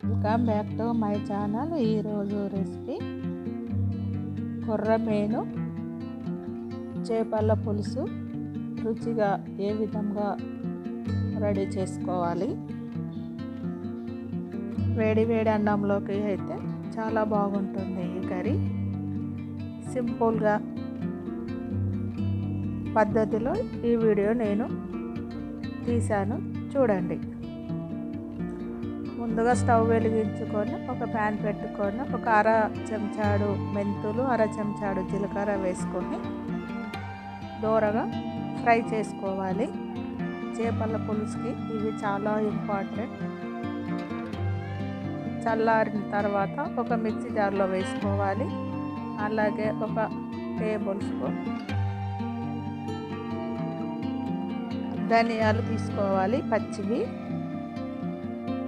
Welcome back to my channel ఈరోజు recipe కొర్రమేను చేపల పులుసు. రుచిగా ఏ విధంగా రెడీ చేసుకోవాలి? వేడి వేడి అన్నంలోకి అయితే చాలా బాగుంటుంది ఈ కర్రీ. సింపుల్గా పద్ధతిలో ఈ వీడియో నేను తీశాను. చూడండి. ముందుగా స్టవ్ వెలిగించుకొని ఒక ప్యాన్ పెట్టుకొని ఒక అర చెంచాడు మెంతులు అర చెంచాడు జీలకర్ర వేసుకొని దూరగా ఫ్రై చేసుకోవాలి. చేపల పులుసుకి ఇవి చాలా ఇంపార్టెంట్. చల్లారిన తర్వాత ఒక మిక్సీ జార్లో వేసుకోవాలి. అలాగే ఒక టేబుల్ స్పూన్ ధనియాలు తీసుకోవాలి పచ్చివి.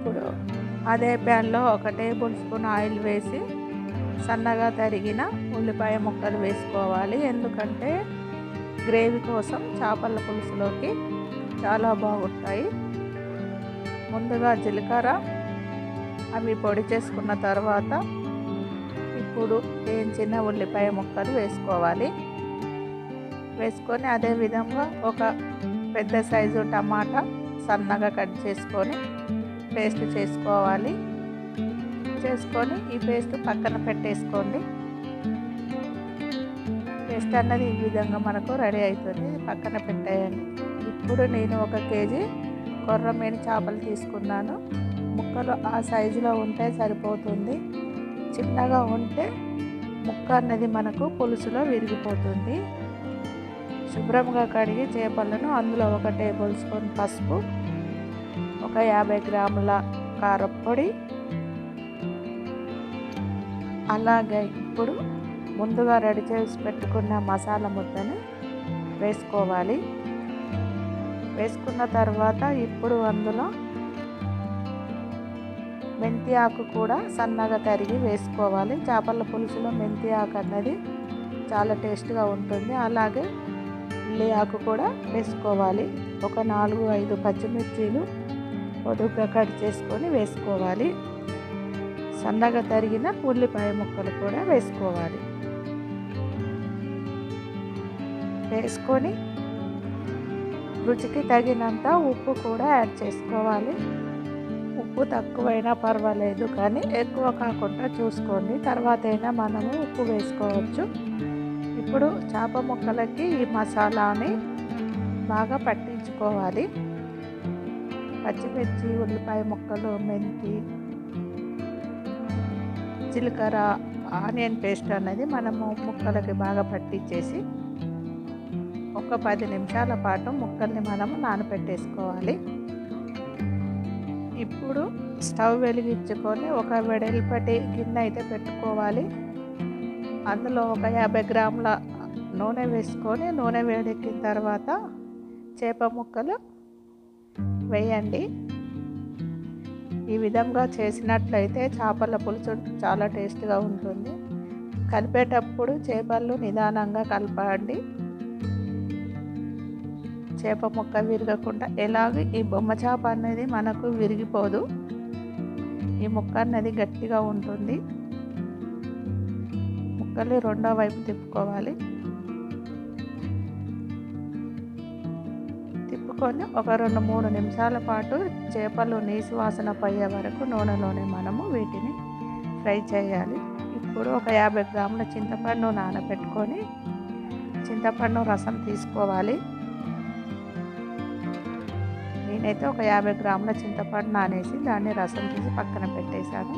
ఇప్పుడు అదే ప్యాన్లో ఒక టేబుల్ స్పూన్ ఆయిల్ వేసి సన్నగా తరిగిన ఉల్లిపాయ ముక్కలు వేసుకోవాలి. ఎందుకంటే గ్రేవీ కోసం చేపల పులుసులోకి చాలా బాగుంటాయి. ముందుగా జీలకర్ర అవి పొడి చేసుకున్న తర్వాత ఇప్పుడు వేయించిన ఉల్లిపాయ ముక్కలు వేసుకోవాలి. వేసుకొని అదే విధంగా ఒక పెద్ద సైజు టమాటా సన్నగా కట్ చేసుకొని పేస్ట్ చేసుకోవాలి. చేసుకొని ఈ పేస్ట్ పక్కన పెట్టేసుకోండి. పేస్ట్ అన్నది ఈ విధంగా మనకు రెడీ అవుతుంది పక్కన పెట్టేయండి. ఇప్పుడు నేను ఒక కేజీ కొర్రమేని చేపలు తీసుకున్నాను. ముక్కలు ఆ సైజులో ఉంటే సరిపోతుంది. చిన్నగా ఉంటే ముక్క అన్నది మనకు పులుసులో విరిగిపోతుంది. శుభ్రంగా కడిగి చేపలను అందులో ఒక టేబుల్ స్పూన్ పసుపు ఒక యాభై గ్రాముల కారప్పొడి. అలాగే ఇప్పుడు ముందుగా రెడీ చేసి పెట్టుకున్న మసాలా ముద్దను వేసుకోవాలి. వేసుకున్న తర్వాత ఇప్పుడు అందులో మెంతి ఆకు కూడా సన్నగా తరిగి వేసుకోవాలి. చేపల పులుసులో మెంతి ఆకు అన్నది చాలా టేస్ట్గా ఉంటుంది. అలాగే ఉల్లి ఆకు కూడా వేసుకోవాలి. ఒక నాలుగు ఐదు పచ్చిమిర్చీలు పొడుగ్గా కట్ చేసుకొని వేసుకోవాలి. సన్నగా తరిగిన ఉల్లిపాయ ముక్కలు కూడా వేసుకోవాలి. వేసుకొని రుచికి తగినంత ఉప్పు కూడా యాడ్ చేసుకోవాలి. ఉప్పు తక్కువైనా పర్వాలేదు కానీ ఎక్కువ కాకుండా చూసుకోండి. తర్వాత అయినా మనము ఉప్పు వేసుకోవచ్చు. ఇప్పుడు చేప ముక్కలకి ఈ మసాలాని బాగా పట్టించుకోవాలి. పచ్చిమిర్చి ఉల్లిపాయ ముక్కలు మెంతి జీలకర్ర ఆనియన్ పేస్ట్ అనేది మనము ముక్కలకి బాగా పట్టించేసి ఒక పది నిమిషాల పాటు ముక్కల్ని మనము నానబెట్టేసుకోవాలి ఇప్పుడు స్టవ్ వెలిగించుకొని ఒక వెడల్పటి గిన్నె అయితే పెట్టుకోవాలి. అందులో ఒక యాభై గ్రాముల నూనె వేసుకొని నూనె వేడెక్కిన తర్వాత చేప ముక్కలు వేయండి. ఈ విధంగా చేసినట్లయితే చేపల పులుసు చాలా టేస్ట్గా ఉంటుంది. కలిపేటప్పుడు చేపలు నిదానంగా కలపండి. చేప ముక్క విరగకుండా ఎలాగ ఈ బొమ్మ చేప అనేది మనకు విరిగిపోదు. ఈ ముక్క అనేది గట్టిగా ఉంటుంది. ముక్కలు రెండో వైపు తిప్పుకోవాలి. తిప్పుకొని ఒక రెండు మూడు నిమిషాల పాటు చేపలు నీసు వాసన పోయే వరకు నూనెలోనే మనము వీటిని ఫ్రై చేయాలి. ఇప్పుడు ఒక యాభై గ్రాముల చింతపండు నానబెట్టుకొని చింతపండు రసం తీసుకోవాలి. నేనైతే ఒక యాభై గ్రాముల చింతపండు నానేసి దాన్ని రసం తీసి పక్కన పెట్టేశాను.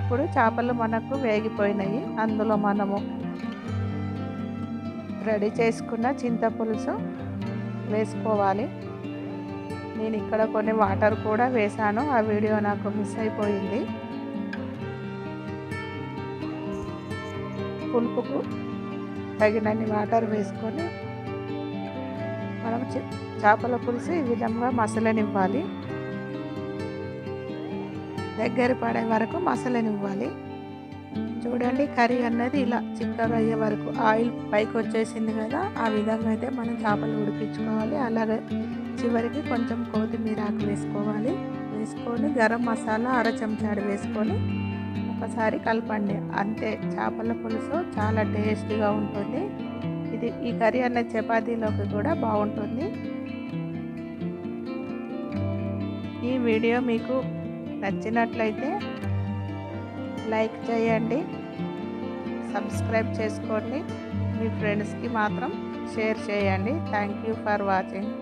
ఇప్పుడు చేపలు మనకు వేగిపోయినాయి. అందులో మనము రెడీ చేసుకున్న చింతపులుసు వేసుకోవాలి. నేను ఇక్కడ కొన్ని వాటర్ కూడా వేశాను. ఆ వీడియో నాకు మిస్ అయిపోయింది. పులుపుకు తగినన్ని వాటర్ వేసుకొని మనం చేపల పులుసు ఈ విధంగా మసలనివ్వాలి. దగ్గర పడే వరకు మసలనివ్వాలి. చూడండి కర్రీ అన్నది ఇలా చిక్కగా అయ్యే వరకు ఆయిల్ పైకి వచ్చేసింది కదా ఆ విధంగా అయితే మనం చేపలు ఉడికించుకోవాలి. అలాగే చివరికి కొంచెం కొత్తిమీర ఆకు వేసుకోవాలి. వేసుకొని గరం మసాలా అర చెంచాడు వేసుకొని ఒకసారి కలపండి. అంతే చేపల పులుసు చాలా టేస్టీగా ఉంటుంది. ఇది ఈ కర్రీ అన్న చపాతీలోకి కూడా బాగుంటుంది. ఈ వీడియో మీకు నచ్చినట్లయితే లైక్ చేయండి. సబ్స్క్రైబ్ చేసుకోండి. మీ ఫ్రెండ్స్కి మాత్రం షేర్ చేయండి. Thank you for watching.